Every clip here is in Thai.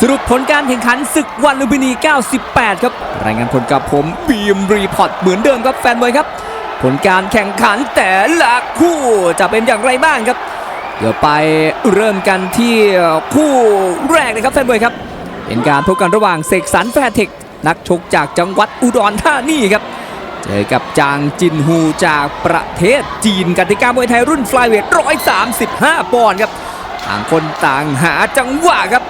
สรุปผลการแข่งขันศึกวันลุมพินี 98 ครับ รายงานผลกับผมบีมรีพอร์ตเหมือนเดิมครับแฟนบอยครับ ผลการแข่งขันแต่ละคู่จะเป็นอย่างไรบ้างครับ เดี๋ยวไปเริ่มกันที่คู่แรกเลยครับแฟนบอยครับ เป็นการพบกันระหว่างเสกสรรแฟร์เทคนักชกจากจังหวัดอุดรธานีครับเจอกับจางจินฮูจากประเทศจีนกติกามวยไทยรุ่นฟลายเวท135 ปอนด์ครับต่างคนต่างหาจังหวะครับ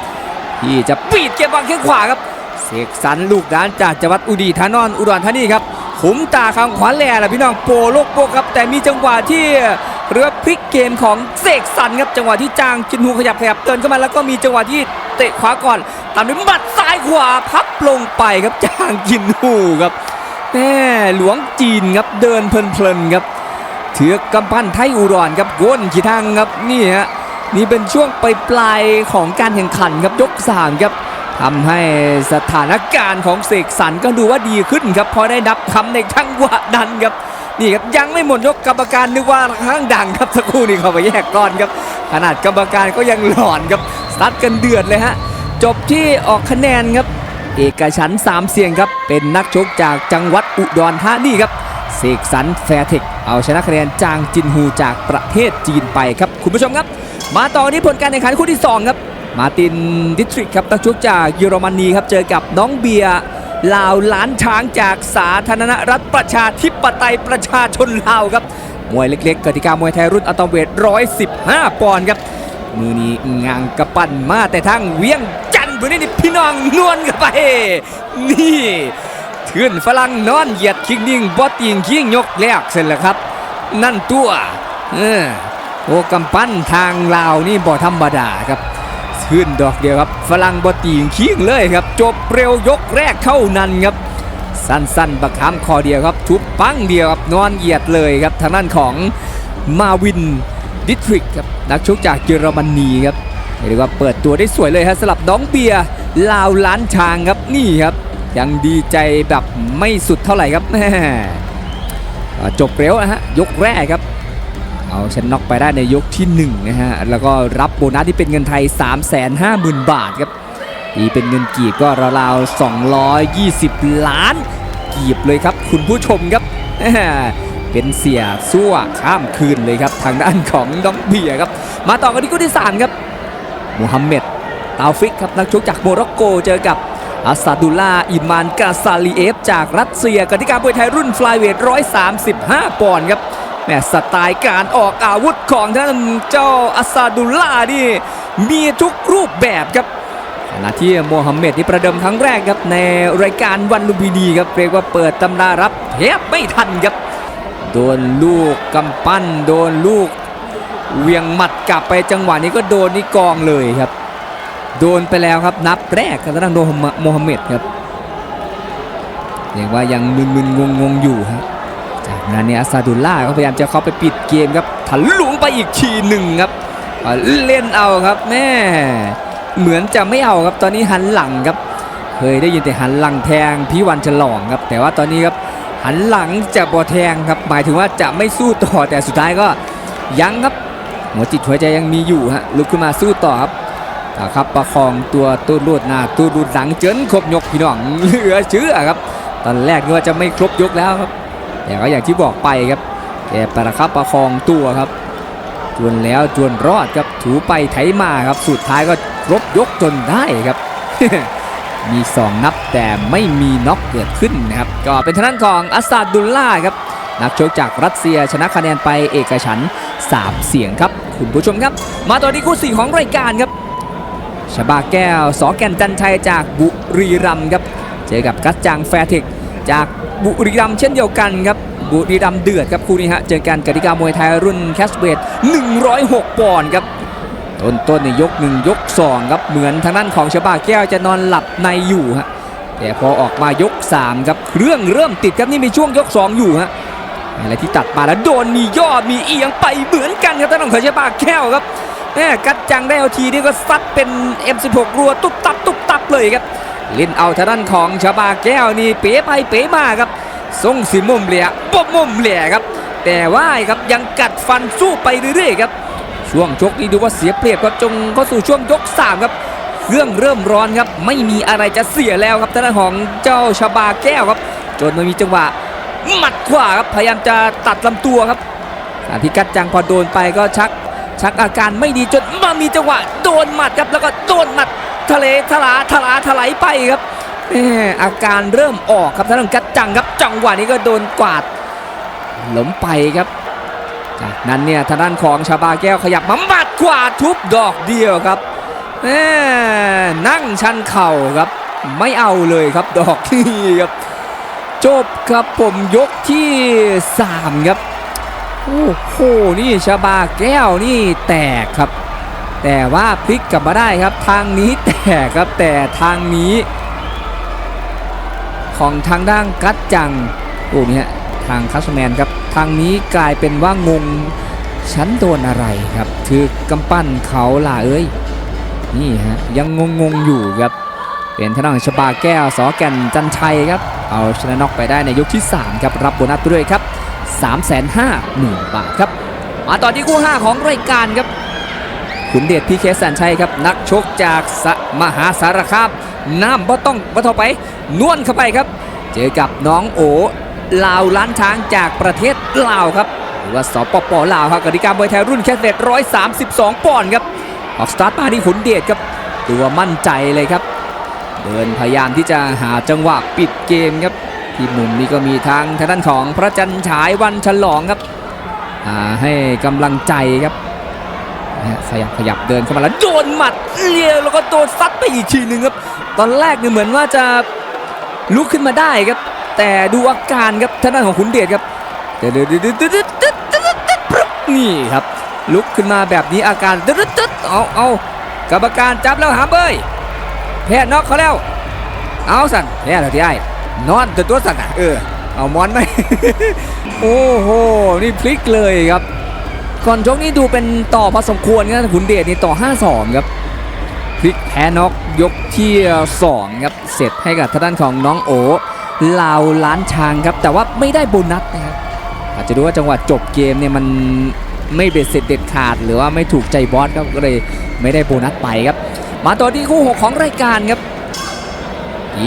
ที่จะปีดเก็บวางแข้งขวาครับเสกสรรลูกด้านจากจังหวัดอุดีธานอนอุดรธานีครับขุมตาข้างขวาแหล่ละพี่น้องโปโลกโปครับแต่มีจังหวะที่เรือพลิกเกมของเสกสรรครับจังหวะที่จางจินฮูขยับขยับเดินเข้ามาแล้วก็มีจังหวะที่เตะขวาก่อนตามด้วยหมัดซ้ายขวาพับลงไปครับจางจินฮูครับแม่หลวงจีนครับเดินเพลินๆครับเถือกกำปั้นไทยอุดรครับก้นขีทางครับนี่ฮะ นี่เป็นช่วงปลายปลายๆของการแข่งขันครับยกสามครับทำให้สถานการณ์ของเสกสรรก็ดูว่าดีขึ้นครับพอได้นับคำในจังวะนั้นครับนี่ครับยังไม่หมดยกกรรมการนึกว่าข้างดังครับสักครู่นี้เขาไปแยกก้อนครับ ขนาดกรรมการก็ยังหลอนครับซัดกันเดือดเลยฮะจบที่ออกคะแนนครับ เอกฉันสามเสียงครับ เป็นนักชกจากจังหวัดอุดรธานีครับเสกสรรแฟร์เทคเอาชนะคะแนนจางจินฮูจากประเทศจีนไปครับคุณผู้ชมครับ มาต่อที่ผลการแข่งขันคู่ที่ 2 ครับ มาตินดิทริกครับนักชกจากเยอรมนีครับ เจอกับน้องเบียร์ลาวล้านช้างจากสาธารณรัฐประชาธิปไตยประชาชนลาวครับ มวยเล็กๆกติกามวยไทยรุ่นอัตอมเวท 115 ปอนด์ครับ มือนี้งางกระปั้นมาแต่ทั้งเวียงจันทร์ตัวนี้นี่พี่น้องนวลกันไป นี่เถื่อนฝรั่งนอนเหยียดคิงนิ่งบอตีงคิงยกแรกเสร็จแล้วครับ นั่นตัวเออ โอ้กำปั้นทางลาวนี่บ่ธรรมดาครับขึ้นดอกเดียวครับ ฝรั่งบอตีงคิงเลยครับ จบเร็วยกแรกเท่านั้นครับ สั้นๆ บักคำคอเดียวครับทุบปั้งเดียวครับนอนเหยียดเลยครับทางด้านของมาวินดิทริกครับนักชกจากเยอรมนีครับเรียกว่าเปิดตัวได้สวยเลยฮะสลับน้องเบียร์ลาวล้านช้างครับนี่ครับ ยังดีใจแบบไม่สุดเท่าไหร่ครับจบเร็วนะฮะยกแรกครับ เอาชนะน็อกไปได้ในยกที่1นะฮะ แล้วก็รับโบนัสที่เป็นเงินไทย 350,000 บาทครับตีเป็นเงินกีบก็ราวๆ220 ล้าน กีบเลยครับคุณผู้ชมครับ เป็นเสียซั่วข้ามคืนเลยครับ ทางด้านของน้องเบียครับ มาต่อกันที่คู่ที่3ครับมูฮัมเหม็ดตาฟิกครับนักชกจากโมร็อกโกเจอกับอาซาดุลลาอิมานกาซาลีเอฟ จากรัสเซียกติกามวยไทยรุ่นฟลายเวท135 ปอนด์ครับ แหม่สไตล์การออกอาวุธของท่านเจ้าอาซาดุลลานี่มีทุกรูปแบบครับขณะที่โมฮัมเหม็ดนี่ประเดิมครั้งแรกครับในรายการวันลุมพินีครับเรียกว่าเปิดตำรารับเทบไม่ทันครับโดนลูกกำปั้น โดนลูกเวียงหมัดกลับไปจังหวะนี้ก็โดนนี่กองเลยครับ โดนไปแล้วครับนับแรกครับทางด้านโดมโมฮัมเหม็ดครับเรียกว่ายังมึนๆงงๆอยู่ครับ จานนเนี่ยซาดุล่าก็พยายามจะเข้าไปปิดเกมครับทะลุไปอีกทีหนึ่งครับเล่นเอาครับแม่เหมือนจะไม่เอาครับตอนนี้หันหลังครับ เคยได้ยินแต่หันหลังแทงพี่วันฉลองครับ แต่ว่าตอนนี้ครับหันหลังจะบอแทงครับหมายถึงว่าจะไม่สู้ต่อแต่สุดท้ายก็ยังครับหัวจิตหัวใจยังมีอยู่ฮะลุกขึ้นมาสู้ต่อครับครับประคองตัวตู้รูดหน้าตู้รูดหลังเจินครบยกพี่น้องเหลือเชื่อครับ ตอนแรกนึกว่าจะไม่ครบยกแล้วครับ แต่ก็อย่างที่บอกไปครับแกประคับประคองตัวครับ จวนแล้วจวนรอดครับถูไปไถมาครับสุดท้ายก็รบยกจนได้ครับ มี 2 นับแต่ไม่มีน็อกเกิดขึ้นนะครับ ก็เป็นทางด้านของอัสซาดุลล่าครับนักชกจากรัสเซียชนะคะแนนไปเอกฉัน3เสียงครับ คุณผู้ชมครับ มาต่อที่คู่สี่ของรายการครับชบาแก้วสอแก่นจันชัยจากบุรีรัมย์ครับ เจอกับกัสจังแฟร์เทคจาก บุรีรัมเช่นเดียวกันครับบุรีรัมเดือดครับคู่นี้ฮะเจอกันกติกามวยไทยรุ่นแคสเวท106ปอนด์ครับต้นต้นในยกหนึ่งยกสองครับเหมือนทางด้านของชบาแก้วจะนอนหลับในอยู่ฮะแต่พอออกมายก3ครับเครื่องเริ่มติดครับนี่มีช่วงยก 2 อยู่ฮะอะไรที่ตัดมาแล้วโดนมีย่อมีเอียงไปเหมือนกันครับทางด้านของชบาแก้วครับแม่กัดจังได้เอาทีนี่ก็ซัดเป็น M16 รัวตุ๊บตับตุ๊บตับเลยครับ ล่นเอาทางด้านของชบาแก้วนี่เป๋ไปเป๋มาครับทรงสีมุมเหลี่ยบมุมเหลี่ยครับ แต่ว่าครับยังกัดฟันสู้ไปเรื่อยๆครับ ช่วงชกนี่ดูว่าเสียเปรียบครับจงเข้าสู่ช่วงยก3ครับเครื่องเริ่มร้อนครับ ไม่มีอะไรจะเสียแล้วครับทางด้านของเจ้าชาบาแก้วครับ จนมันมีจังหวะหมัดขวาครับพยายามจะตัดลำตัวครับสาธิกัดจังพอโดนไปก็ชักชักอาการไม่ดีจนมามีจังหวะโดนหมัดครับแล้วก็โดนหมัด ทะเลทลาทลาถลายไปครับอาการเริ่มออกครับทางด้านกัดจังครับจังหวะนี้ก็โดนกวาดล้มไปครับจากนั้นเนี่ยทางด้านของชาบาแก้วขยับมาหมัดขวาทุบดอกเดียวครับนั่งชันเข่าครับ ไม่เอาเลยครับดอกนี้ครับ จบครับผมยกที่ 3 ครับ โอ้โหนี่ชาบาแก้วนี่แตกครับ แต่ว่าพลิกกลับมาได้ครับ ทางนี้แตกครับแต่ทางนี้ ของทางด้านกัดจังโอ้เนี่ยทางคัสแมนครับทางนี้กลายเป็นว่างงฉันโดนอะไรครับคือกำปั้นเขาล่ะเอ้ยนี่ฮะยังงงงอยู่ครับเป็นทางด้านชบาแก้วสอแก่นจันชัยครับ เอาชนะน็อกไปได้ในยกที่ 3 ครับ รับโบนัสด้วยครับ 350,000 บาทครับ มาต่อที่คู่ 5 ของรายการครับ ขุนเดชพีเคแสนชัยครับนักชกจากสมหาสารคามน้ำบ่ต้องบ่เท่าไปนวลเข้าไปครับ เจอกับน้องโอลาวล้านช้างจากประเทศลาวครับหรือว่าสปปลาวครับกติกามวยไทยรุ่นแคสเวท132ปอนด์ครับออกสตาร์ทมาที่ขุนเดชครับตัวมั่นใจเลยครับ เดินพยายามที่จะหาจังหวะปิดเกมครับที่มุมนี้ก็มีทางทางด้านของพระจันฉายวันฉลองครับให้กำลังใจครับ นะขยับขยับเดินเข้ามาแล้วโดนหมัดเลี้ยแล้วก็โดนซัดไปอีกทีหนึ่งครับ ตอนแรกเนี่ยเหมือนว่าจะลุกขึ้นมาได้ครับ แต่ดูอาการครับท่านั้นของขุนเดชครับเดนี่ครับ ลุกขึ้นมาแบบนี้อาการเอาเอากรรมการจับแล้วหามเบยแพทน็อกเขาแล้ว เอาสั่นแพทย์เราที่ไอ้นอนตัวตัวสั่นอะเออเอามอนไหมโอ้โหนี่พลิกเลยครับ ก่อนชกนี่ดูเป็นต่อพอสมควรครับขุนเดชนี่ต่อ 5-2 ครับพลิกแพ้น็อกยกที่ 2 ครับเสร็จให้กับทางด้านของน้องโอลาวล้านช้างครับแต่ว่าไม่ได้โบนัสนะครับอาจจะดูว่าจังหวะจบเกมเนี่ยมันไม่เบ็ดเสร็จเด็ดขาด หรือว่าไม่ถูกใจบอสครับก็เลยไม่ได้โบนัสไปครับ มาต่อที่คู่ 6 ของรายการครับ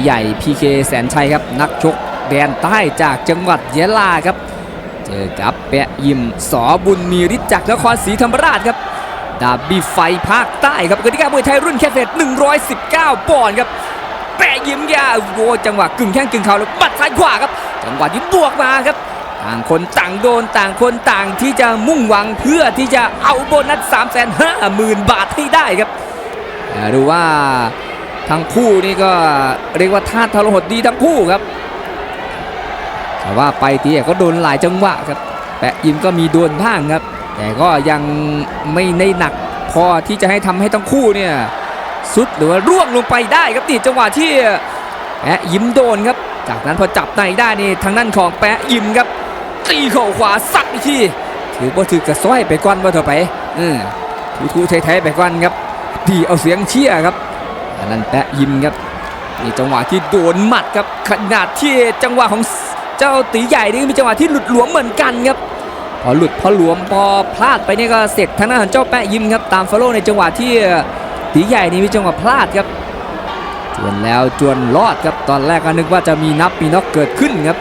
ใหญ่พีเคแสนชัยครับนักชกแดนใต้จากจังหวัดยะลาครับ เจอกับแปะยิมสอบุญมีฤทธิ์จากนครศรีธรรมราชครับดาบบีไฟภาคใต้ครับกติกามวยไทยรุ่นแคฟเฟต119 ปอนด์ครับ แปะยิมยาโอ้จังหวะกึ่งแข้งกึ่งเข่าแล้วบัดซ้ายขวาครับ จังหวะที่บวกมาครับ ต่างคนต่างโดนต่างคนต่างที่จะมุ่งหวังเพื่อที่จะเอาโบนัส 350,000 บาทให้ได้ครับดูว่าทั้งคู่นี่ก็เรียกว่าท่าทรหดดีทั้งคู่ครับ แต่ว่าไปตีก็โดนหลายจังหวะครับแปะยิมก็มีโดนบ้างครับ แต่ก็ยังไม่ได้หนักพอที่จะให้ทำให้ทั้งคู่เนี่ยสุดหรือว่าร่วงลงไปได้ครับติดจังหวะที่แปะยิมโดนครับ จากนั้นพอจับในได้นี่ทางด้านของแปะยิมครับตีเข่าขวาสักอีกทีถือว่าถือกระซ้อยไปก้อนว่าเถอะไปเออทูๆไทยๆไปก้อนครับดีเอาเสียงเชียร์ครับนนั้นแปะยิมครับนี่จังหวะที่โดนหมัดครับขนาดที่จังหวะของ เจ้าตีใหญ่นี่มีจังหวะที่หลุดหลวมเหมือนกันครับพอหลุดพอหลวมพอพลาดไปนี่ก็เสร็จทางด้านของเจ้าแปะยิ้มครับตามฟอลโล่ในจังหวะที่ตีใหญ่นี่มีจังหวะพลาดครับจวนแล้วจวนรอดครับตอนแรกก็นึกว่าจะมีนับมีน็อกเกิดขึ้นครับ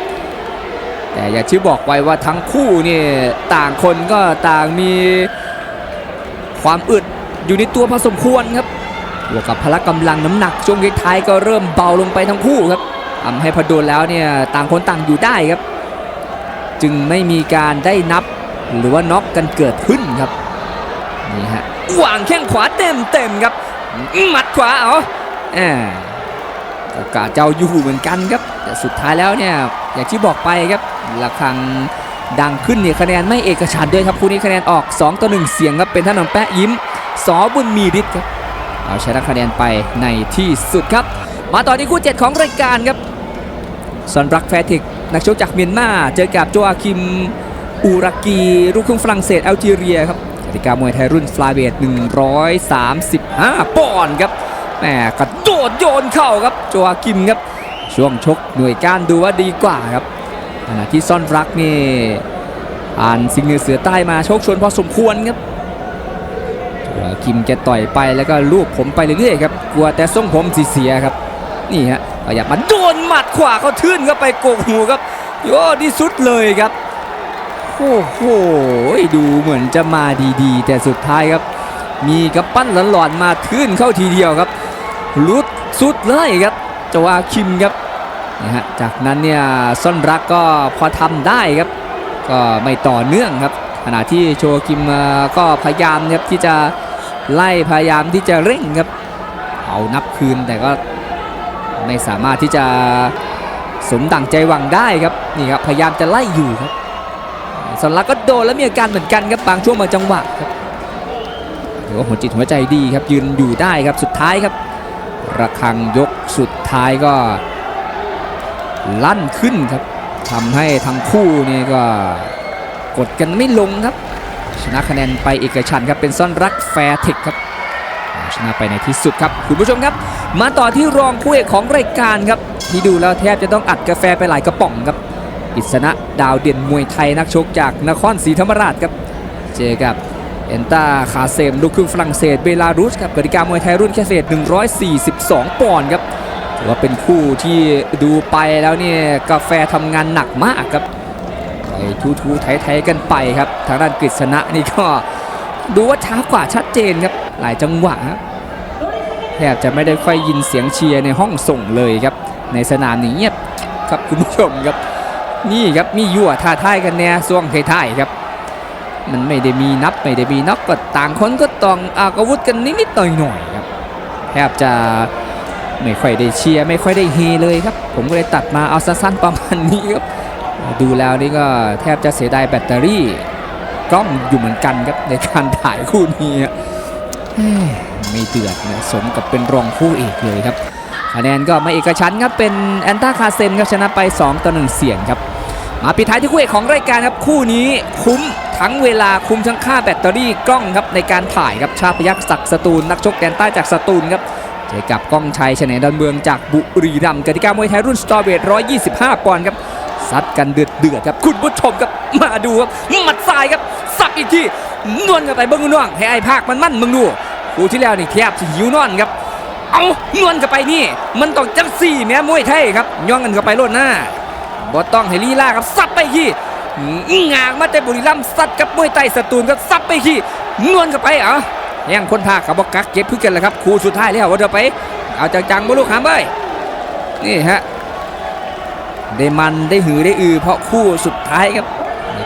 แต่อย่างที่บอกไว้ว่าทั้งคู่นี่ต่างคนก็ต่างมีความอึดอยู่ในตัวพอสมควรครับบวกกับพละกำลังน้ำหนักช่วงท้ายก็เริ่มเบาลงไปทั้งคู่ครับ ทำให้พอโดนแล้วเนี่ยต่างคนต่างอยู่ได้ครับ จึงไม่มีการได้นับหรือว่าน็อกกันเกิดขึ้นครับนี่ฮะวางแข้งขวาเต็มเต็มครับหมัดขวาเอาแหมโอกาสเจ้าอยู่เหมือนกันครับ แต่สุดท้ายแล้วเนี่ยอย่างที่บอกไปครับระฆังดังขึ้นเนี่ยคะแนนไม่เอกฉันด้วยครับคู่นี้คะแนนออก 2 ต่อ 1 เสียงครับเป็นท่านของแปะยิ้มสอบุญมีฤทธิ์ครับเอาชนะคะแนนไปในที่สุดครับ มาต่อที่คู่ 7 ของรายการครับ ซอนรักแฟติกนักชกจากเมียนมาเจอกับโจอาคิมอูรากีลูกครึ่งฝรั่งเศสแอลจีเรียครับกติกามวยไทยรุ่นฟลายเวท135 ปอนด์ครับแหมกระโดดโยนเข่าครับโจอาคิมครับช่วงชกหน่วยก้านดูว่าดีกว่าครับขณะที่ซ่อนรักนี่ผ่านสิงเหนือเสือใต้มาโชคชวนพอสมควรครับโจอ่อคิมแกต่อยไปแล้วก็ลูบผมไปเรื่อยๆครับกลัวแต่ทรงผมสีเสียครับนี่ฮะ ขยับมาโดนหมัดขวาเขาทื่นเข้าไปโกกหูครับโย่ที่สุดเลยครับโอ้โหดูเหมือนจะมาดีๆ แต่สุดท้ายครับ มีกระปั้นหลอนๆมาทื่นเข้าทีเดียวครับลุดสุดเลยครับจวาคิมครับนะฮะจากนั้นเนี่ยซ่อนรักก็พอทำได้ครับ ก็ไม่ต่อเนื่องครับขณะที่โชคิมก็พยายามครับที่จะไล่พยายามที่จะเร่งครับ เอานับคืนแต่ก็ ไม่สามารถที่จะสมดั่งใจหวังได้ครับนี่ครับพยายามจะไล่อยู่ครับสอนรักก็โดนแล้วมีอาการเหมือนกันครับบางช่วงบางจังหวะครับถือว่าหัวจิตหัวใจดีครับยืนอยู่ได้ครับสุดท้ายครับ ระฆังยกสุดท้ายก็ ลั่นขึ้นครับทำให้ทั้งคู่นี่ก็กดกันไม่ลงครับ ชนะคะแนนไปเอกฉันครับเป็นซ่อนรักแฟร์เทคครับ ชนะไปในที่สุดครับ คุณผู้ชมครับ มาต่อที่รองคู่เอกของรายการครับ ที่ดูแล้วแทบจะต้องอัดกาแฟไปหลายกระป๋องครับ อิสนะดาวเด่นมวยไทยนักชกจากนครศรีธรรมราชครับ เจอกับเอนตาคาเซมลูกครึ่งฝรั่งเศสเบลารุสครับกติกามวยไทยรุ่นแค่เศษ 142 ปอนด์ครับถือว่าเป็นคู่ที่ดูไปแล้วเนี่ยกาแฟทำงานหนักมากครับไปทูทูไทยๆกันไปครับ ทางด้านกฤษณะนี่ก็ดูว่าช้ากว่าชัดเจนครับ หลายจังหวะครับแทบจะไม่ได้ค่อยยินเสียงเชียร์ในห้องส่งเลยครับ ในสนามนี่เงียบครับคุณผู้ชมครับ นี่ครับมียั่วท่าทายกันแน่ช่วงท้ายๆครับ มันไม่ได้มีนับไม่ได้มีนับก็ต่างคนก็ต้องอาวุธกันนิดๆหน่อยๆครับแทบจะไม่ค่อยได้เชียร์ไม่ค่อยได้เฮเลยครับ ผมก็เลยตัดมาเอาสั้นๆประมาณนี้ครับ ดูแล้วนี่ก็แทบจะเสียดายแบตเตอรี่กล้องอยู่เหมือนกันครับในการถ่ายคู่นี้ ไม่เดือดนะสมกับเป็นรองคู่เอกเลยครับคะแนนก็ไม่เอกฉันครับเป็นแอนตาคาเซมครับชนะไป 2 ต่อ 1 เสียงครับ มาปิดท้ายที่คู่เอกของรายการครับคู่นี้คุ้มทั้งเวลาคุ้มทั้งค่าแบตเตอรี่กล้องครับในการถ่ายครับชาพยักษ์ศักดิ์สตูลนักชกแดนใต้จากสตูลครับเจอกับก้องชัยชนะดอนเมืองจากบุรีรัมย์กติกามวยไทยรุ่นสตอร์เวท125 ปอนด์ครับซัดกันเดือดเดือดครับคุณผู้ชมครับมาดูครับหมัดซ้ายครับสับอีกทีนวลกันไปเบิ้งน่วงให้ไอ้ภาคมันมั่นมึงดู กูที่แล้วนี่แทบจะหิวนอนครับ เอานวลกันไปนี่ มันต้องจังสี่แม่มวยไทยครับย่องกันเข้าไปโลดหน้าบ่ต้องให้ลีลาครับซับไปอีกทีอื้งางมาแต่บุรีรัมย์ซัดกับมวยไทยสตูลครับซับไปอีกทีนวลกันไปเอะแย่งคนภาคเขาบอกกักเก็บพึ่งกันแหละครับคู่สุดท้ายแล้วว่าจะไป เอาจังๆบ่ลูกหามเอ้ยนี่ฮะได้มันได้หือได้อือเพราะคู่สุดท้ายครับ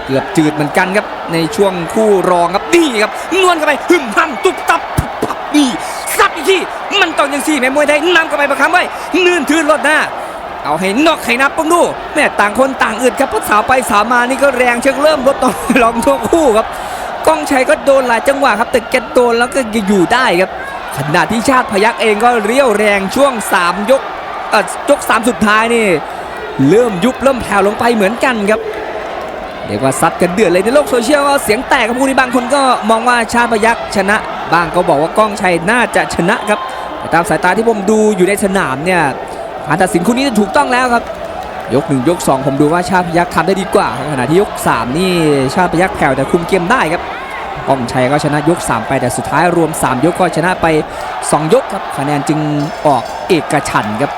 เกือบจืดเหมือนกันครับในช่วงคู่รองครับนี่ครับนวลเข้าไปหึมหั่มตุบตับปุ๊บปับนี่ซับอีก ทีมันต้องยังสี่แม่มวยไทยนำเข้าไปประคำไว้นื่นทืนรถหน้า เอาให้นอกให้นับปังดูแม่ต่างคนต่างอึดครับพราะสาวไปสาวมานี่ก็แรงเชิงเริ่มลดต่อลองทั่วคู่ครับก้องชัยก็โดนหลายจังหวะครับแต่แกโดนแล้วก็อยู่ได้ครับขณะที่ชาติพยักเองก็เรียวแรงช่วงสามยกเอ่อยกสามสุดท้ายนี่ เริ่มยุบเริ่มแผ่วลงไปเหมือนกันครับเรียกว่าซัดกันเดือดเลยในโลกโซเชียลก็เสียงแตกครับคู่นี้บางคนก็มองว่าชาติพยักชนะ บ้างก็บอกว่ากล้องชัยน่าจะชนะครับ แต่ตามสายตาที่ผมดูอยู่ในสนามเนี่ยการตัดสินคู่นี้ถูกต้องแล้วครับ ยกหนึ่งยกสองผมดูว่าชาติพยักทำได้ดีกว่า ขณะที่ยกสามนี่ชาติพยักแผ่วแต่คุมเกมได้ครับก้องชัยก็ชนะยก 3 ไปแต่สุดท้ายรวม 3 ยกก็ชนะไป 2 ยกครับคะแนนจึงออกเอกฉันครับ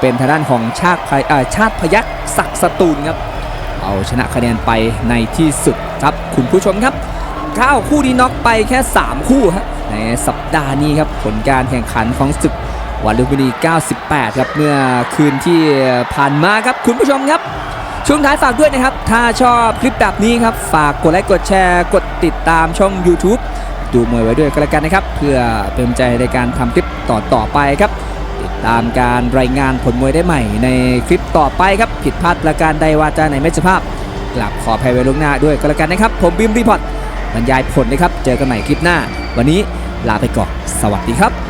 เป็นทางด้านของชาติพยเอ่อชาติพยักศักสตูลครับเอาชนะคะแนนไปในที่สุดครับคุณผู้ชมครับ ก้าคู่นี้น็อกไปแค่ 3 คู่ครับในสัปดาห์นี้ครับผลการแข่งขันของศึกวันลุมพินี 98 ครับเมื่อคืนที่ผ่านมาครับคุณผู้ชมครับ ช่วงท้ายฝากด้วยนะครับ ถ้าชอบคลิปแบบนี้ครับ ฝากกดไลค์กดแชร์กดติดตามช่อง YouTube ดูมวยไว้ด้วยก็แล้วกันนะครับ เพื่อเป็นใจในการทำคลิปต่อต่อๆไปครับ ติดตามการรายงานผลมวยได้ใหม่ในคลิปต่อไปครับ ผิดพลาดประการใดวาจาไหนไม่สุภาพกลับขออภัยไว้ล่วงหน้าด้วยก็แล้วกันนะครับ ผมบิมรีพอร์ต บรรยายผลนะครับ เจอกันใหม่คลิปหน้า วันนี้ลาไปก่อน สวัสดีครับ